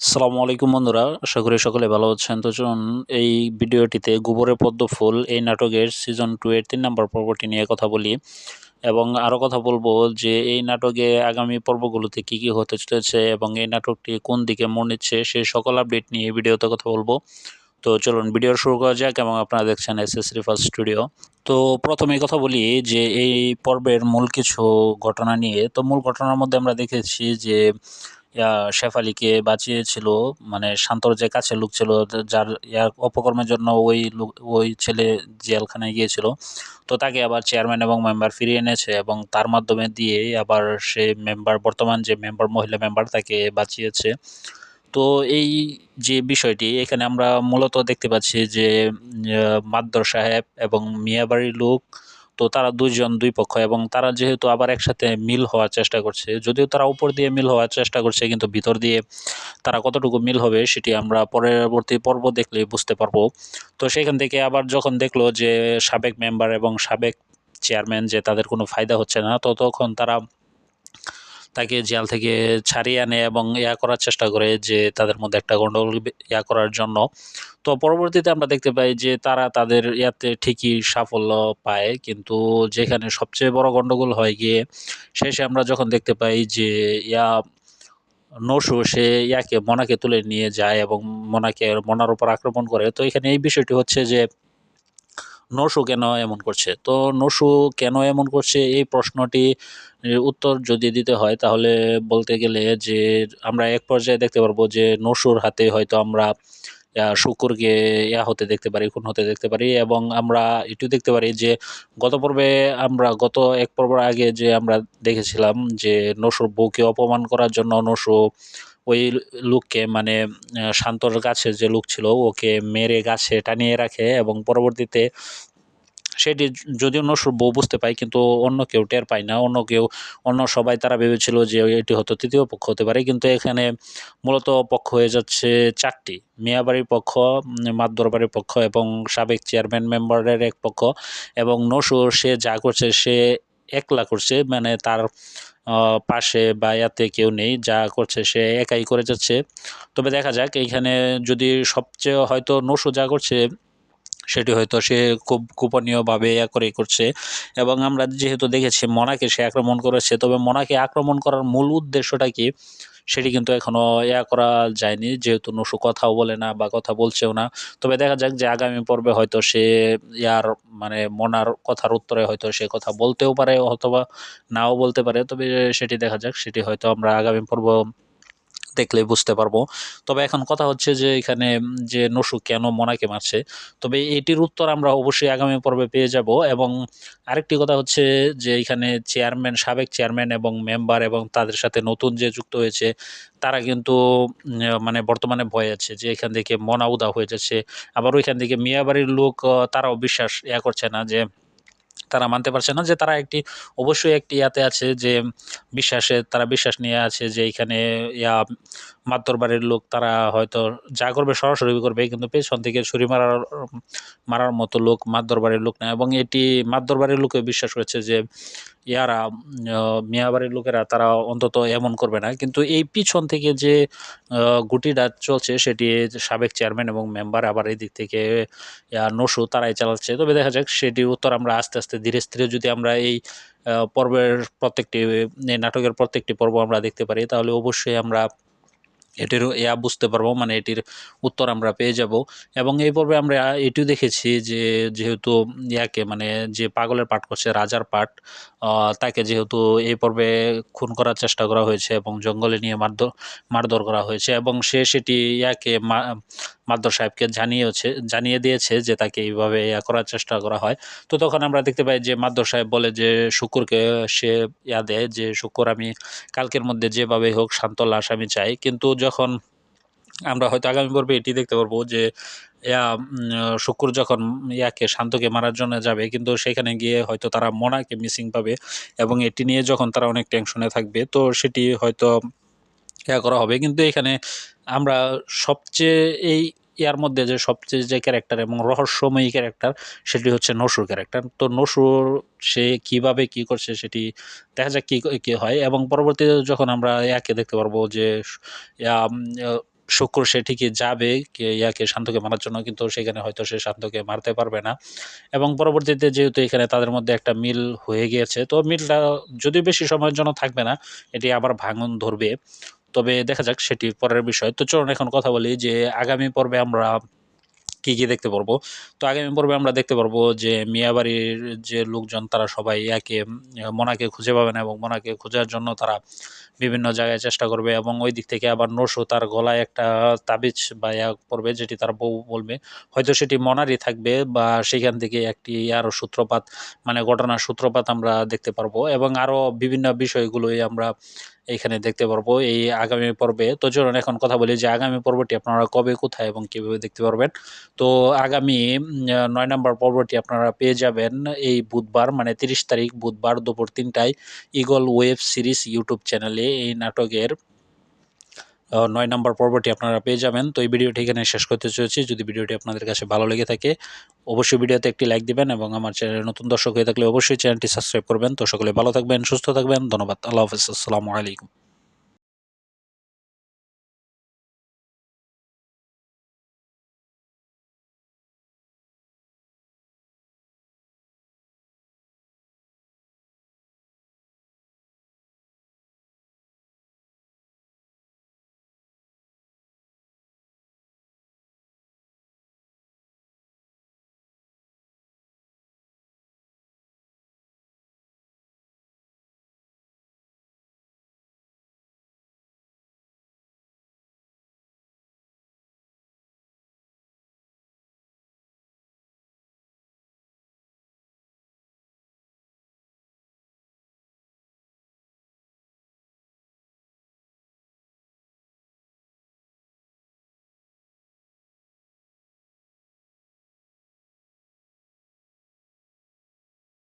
সালামু আলাইকুম বন্ধুরা, আশা করি সকলে ভালো আছেন। তো চলুন, এই ভিডিওটিতে গোবরের পদ্ম ফুল, এই নাটকের সিজন টু এর তিন নম্বর পর্বটি নিয়ে কথা বলি এবং আরও কথা বলব যে এই নাটকে আগামী পর্বগুলোতে কি কি হতে চলেছে এবং এই নাটকটি কোন দিকে মন নিচ্ছে সেই সকল আপডেট নিয়ে ভিডিওতে কথা বলব। তো চলুন, ভিডিও শুরু করা যাক এবং আপনারা দেখছেন এস এস রিফার স্টুডিও তো প্রথমে কথা বলি যে এই পর্বের মূল কিছু ঘটনা নিয়ে। তো মূল ঘটনার মধ্যে আমরা দেখেছি যে শেফালিকে বাঁচিয়েছিল মানে শান্তর যে কাছে লোক ছিল, যার, ইয়ার অপকর্মের জন্য ওই লোক, ওই ছেলে জেলখানায় গিয়েছিল। তো তাকে আবার চেয়ারম্যান এবং মেম্বার ফিরিয়ে এনেছে এবং তার মাধ্যমে দিয়ে আবার সে মেম্বার বর্তমান যে মেম্বার মহিলা মেম্বার তাকে বাঁচিয়েছে। তো এই যে বিষয়টি, এখানে আমরা মূলত দেখতে পাচ্ছি যে মাদ্দর সাহেব এবং মিয়াবাড়ির লোক তো তারা দুইজন, দুই পক্ষ এবং তারা যেহেতু আবার একসাথে মিল হওয়ার চেষ্টা করছে, যদিও তারা উপর দিয়ে মিল হওয়ার চেষ্টা করছে, কিন্তু ভিতর দিয়ে তারা কতটুকু মিল হবে সেটি আমরা পরবর্তী পর্ব দেখলে বুঝতে পারব। তো সেখান থেকে আবার যখন দেখল যে সাবেক মেম্বার এবং সাবেক চেয়ারম্যান যে তাদের কোনো ফায়দা হচ্ছে না, তো তখন তারা তাকে জেল থেকে ছাড়িয়ে আনে এবং ইয়া করার চেষ্টা করে যে তাদের মধ্যে একটা গণ্ডগোল ইয়া করার জন্য। তো পরবর্তীতে আমরা দেখতে পাই যে তারা তাদের ইয়াতে ঠিকই সাফল্য পায়। কিন্তু যেখানে সবচেয়ে বড় গণ্ডগোল হয় গিয়ে শেষে আমরা যখন দেখতে পাই যে ইয়া নসু, সে ইয়াকে মনাকে তুলে নিয়ে যায় এবং মনাকে, মনার উপর আক্রমণ করে। তো এখানে এই বিষয়টি হচ্ছে যে নসু কেন এমন করছে? তো নসু কেন এমন করছে? এই প্রশ্নটি উত্তর যদি দিতে হয়, তাহলে বলতে গেলে যে, আমরা এক পর্যায়ে দেখতে পারব যে নসুর হাতে হয়তো আমরা শুকুরকে ইয়া হতে দেখতে পারি, খুন হতে দেখতে পারি এবং আমরা এটু দেখতে পারি যে, গত পর্বে আমরা, গত এক পর্বের আগে যে আমরা দেখেছিলাম যে নসুর বউকে অপমান করার জন্য নসু ওই লোককে মানে শান্তর কাছে যে লোক ছিল, ওকে মেরে গাছে টানিয়ে রাখে এবং পরবর্তীতে সেটি যদিও অন্য বউ বুঝতে পায়, কিন্তু অন্য কেউ টের পায় না। অন্য কেউ, অন্য সবাই তারা ভেবেছিল যে এটি হয়তো তৃতীয় পক্ষ হতে পারে, কিন্তু এখানে মূলত পক্ষ হয়ে যাচ্ছে চারটি। মিয়াবাড়ির পক্ষ মাদ্দর বাড়ির পক্ষ এবং সাবেক চেয়ারম্যান মেম্বারের এক পক্ষ এবং নসু সে যা করছে সে একলা করছে মানে তার পাশে বা ইয়াতে কেউ নেই, যা করছে সে একাই করে যাচ্ছে। তবে দেখা যাক, এইখানে যদি সবচেয়ে হয়তো নসু যা করছে সেটি হয়তো সে খুব গোপনীয়ভাবে ইয়া করে করছে। এবং আমরা যেহেতু দেখেছি মনাকে সে আক্রমণ করেছে, তবে মনাকে আক্রমণ করার মূল উদ্দেশ্যটা কি? সেটি কিন্তু এখনও ইয়া করা যায়নি। যেহেতু নসু কথাও বলে না বা কথা বলছেও না। তবে দেখা যাক যে আগামী পর্বে হয়তো সে ইয়ার মানে মনার কথার উত্তরে হয়তো সে কথা বলতেও পারে অথবা নাও বলতে পারে। তবে সেটি দেখা যাক, সেটি হয়তো আমরা আগামী পর্ব দেখলে বুঝতে পারব। তবে এখন কথা হচ্ছে যে, এখানে যে নসু কেন মনাকে মারছে? তবে এটির উত্তর আমরা অবশ্যই আগামী পর্বে পেয়ে যাব এবং আরেকটি কথা হচ্ছে যে, এখানে চেয়ারম্যান, সাবেক চেয়ারম্যান এবং মেম্বার এবং তাদের সাথে নতুন যে যুক্ত হয়েছে, তারা কিন্তু মানে বর্তমানে ভয় আছে যে, এখান থেকে মনা উদা হয়ে যাচ্ছে। আবার ওইখান থেকে মিয়াবাড়ির লোক তারাও বিশ্বাস ইয়া করছে না যে তারা মানতে পারছে না যে তারা একটি, অবশ্যই একটি ইয়াতে আছে যে বিশ্বাসে, তারা বিশ্বাস নিয়ে আছে যে এখানে ইয়া মাত্তর বাড়ির লোক তারা হয়তো যা করবে সরাসরি করবে, কিন্তু পেছন থেকে ছুরি মারার মারার মতো লোক মাদ্দর বাড়ির লোক না। এবং এটি মাদ্দর বাড়ির লোকে বিশ্বাস করেছে যে, ইয়ারা মিয়া বাড়ির লোকেরা তারা অন্তত এমন করবে না। কিন্তু এই পিছন থেকে যে গুটিটা চলছে সেটি সাবেক চেয়ারম্যান এবং মেম্বার আবার এই দিক থেকে নসু তারাই চালাচ্ছে। তবে দেখা যাক, সেটি উত্তর আমরা আস্তে আস্তে ধীরে স্থিরে যদি আমরা এই পর্বের প্রত্যেকটি নাটকের প্রত্যেকটি পর্ব আমরা দেখতে পারি, তাহলে অবশ্যই আমরা এটির ইয়া বুঝতে পারব মানে এটির উত্তর আমরা পেয়ে যাব। এবং এই পর্বে আমরা এটিও দেখেছি যে যেহেতু ইয়াকে মানে যে পাগলের পাঠ করছে, রাজার পাঠ তাকে যেহেতু এই পর্বে খুন করার চেষ্টা করা হয়েছে এবং জঙ্গলে নিয়ে মারধর মারধর করা হয়েছে এবং সে সেটি ইয়াকে মাদ্দর সাহেবকে জানিয়েছে জানিয়ে দিয়েছে যে তাকে এইভাবে ইয়া করার চেষ্টা করা হয়। তো তখন আমরা দেখতে পাই যে মাদ্দর সাহেব বলে যে, শুকুরকে সে ইয়া দেয় যে, শুকুর, আমি কালকের মধ্যে যেভাবে হোক শান্ত লাশ আমি চাই। কিন্তু যখন আমরা হয়তো আগামী পর্বে এটি দেখতে পারব যে, ইয়া শুকুর যখন ইয়াকে, শান্তকে মারার জন্য যাবে, কিন্তু সেখানে গিয়ে হয়তো তারা মোনাকে মিসিং পাবে এবং এটি নিয়ে যখন তারা অনেক টেনশনে থাকবে, তো সেটি হয়তো ইয়া করা হবে। কিন্তু এখানে আমরা সবচেয়ে এই ইয়ার মধ্যে যে সবচেয়ে যে ক্যারেক্টার এবং রহস্যময়ী ক্যারেক্টার সেটি হচ্ছে নসুর ক্যারেক্টার তো নসুর সে কীভাবে কি করছে সেটি দেখা যাক কী কী হয় এবং পরবর্তীতে যখন আমরা ইয়াকে দেখতে পারব যে শুক্র সে ঠিকই যাবে ইয়াকে শান্তকে মারার জন্য কিন্তু সেখানে হয়তো সে শান্তকে মারতে পারবে না। এবং পরবর্তীতে যেহেতু এখানে তাদের মধ্যে একটা মিল হয়ে গিয়েছে, তো মিলটা যদিও বেশি সময়ের জন্য থাকবে না, এটি আবার ভাঙন ধরবে। তবে দেখা যাক সেটি পরের বিষয়। তো চলুন এখন কথা বলি যে আগামী পর্বে আমরা কি কি দেখতে পারব? তো আগামী পর্বে আমরা দেখতে পারব যে মিয়াবাড়ির যে লোকজন, তারা সবাই একে, মোনাকে খুঁজে পাবে না এবং মোনাকে খোঁজার জন্য তারা বিভিন্ন জায়গায় চেষ্টা করবে এবং ওই দিক থেকে আবার নসু তার গলায় একটা তাবিজ বা ইয়া পড়বে যেটি তার বউ বলবে। হয়তো সেটি মনারই থাকবে বা সেখান থেকে একটি আরও সূত্রপাত মানে ঘটনার সূত্রপাত আমরা দেখতে পারব এবং আরও বিভিন্ন বিষয়গুলোই আমরা এইখানে দেখতে পারব এই আগামী পর্বে। তো চলুন এখন কথা বলি যে আগামী পর্বটি আপনারা কবে, কোথায় এবং কীভাবে দেখতে পারবেন। তো আগামী নয় নম্বর পর্বটি আপনারা পেয়ে যাবেন এই বুধবার মানে তিরিশ তারিখ বুধবার দুপুর তিনটায় ইগল ওয়েব সিরিজ ইউটিউব চ্যানেলে এই নাটকের নয় নম্বর পর্বটি আপনারা পেয়ে যাবেন। তো এই ভিডিওটি এখানে শেষ করতে চলেছি। যদি ভিডিওটি আপনাদের কাছে ভালো লেগে থাকে, অবশ্যই ভিডিওতে একটি লাইক দিবেন এবং আমার চ্যানেলে নতুন দর্শক হয়ে থাকলে অবশ্যই চ্যানেলটি সাবস্ক্রাইব করবেন। তো সকলে ভালো থাকবেন, সুস্থ থাকবেন। ধন্যবাদ। আল্লাহ হাফিজ। আসসালামু আলাইকুম।